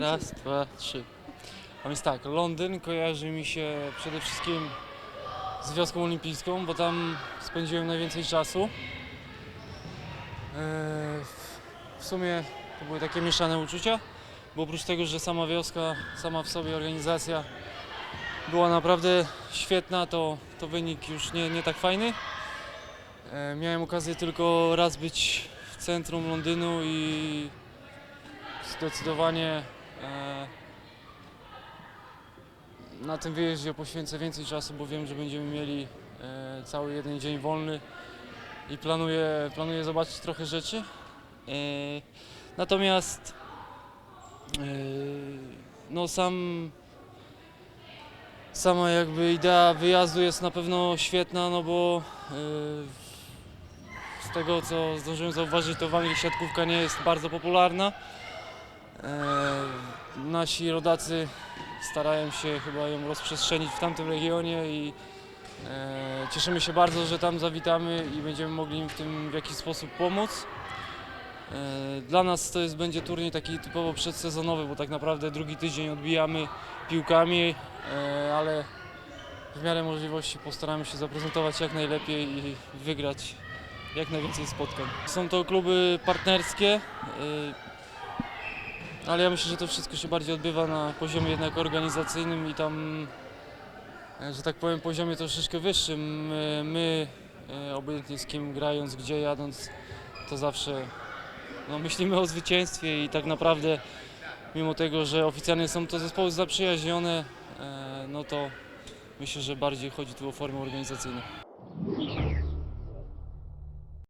Raz, dwa, trzy. A więc tak, Londyn kojarzy mi się przede wszystkim z wioską olimpijską, bo tam spędziłem najwięcej czasu. Eee, w- sumie to były takie mieszane uczucia, bo oprócz tego, że sama wioska, sama w sobie organizacja była naprawdę świetna, to, to wynik już nie, nie tak fajny. E, Miałem okazję tylko raz być w centrum Londynu i zdecydowanie na tym wyjeździe poświęcę więcej czasu, bo wiem, że będziemy mieli e, cały jeden dzień wolny i planuję, planuję zobaczyć trochę rzeczy. E, natomiast e, no sam sama jakby idea wyjazdu jest na pewno świetna, no bo e, z tego co zdążyłem zauważyć, to w Anglii siatkówka nie jest bardzo popularna. E, nasi rodacy starają się chyba ją rozprzestrzenić w tamtym regionie i e, cieszymy się bardzo, że tam zawitamy i będziemy mogli im w tym w jakiś sposób pomóc. E, Dla nas to jest, będzie turniej taki typowo przedsezonowy, bo tak naprawdę drugi tydzień odbijamy piłkami, ale w miarę możliwości postaramy się zaprezentować jak najlepiej i wygrać jak najwięcej spotkań. Są to kluby partnerskie, ale ja myślę, że to wszystko się bardziej odbywa na poziomie jednak organizacyjnym i tam, e, że tak powiem, poziomie troszeczkę wyższym. My, e, obojętnie z kim grając, gdzie jadąc, to zawsze no, myślimy o zwycięstwie i tak naprawdę mimo tego, że oficjalnie są to zespoły zaprzyjaźnione, e, no to myślę, że bardziej chodzi tu o formę organizacyjną.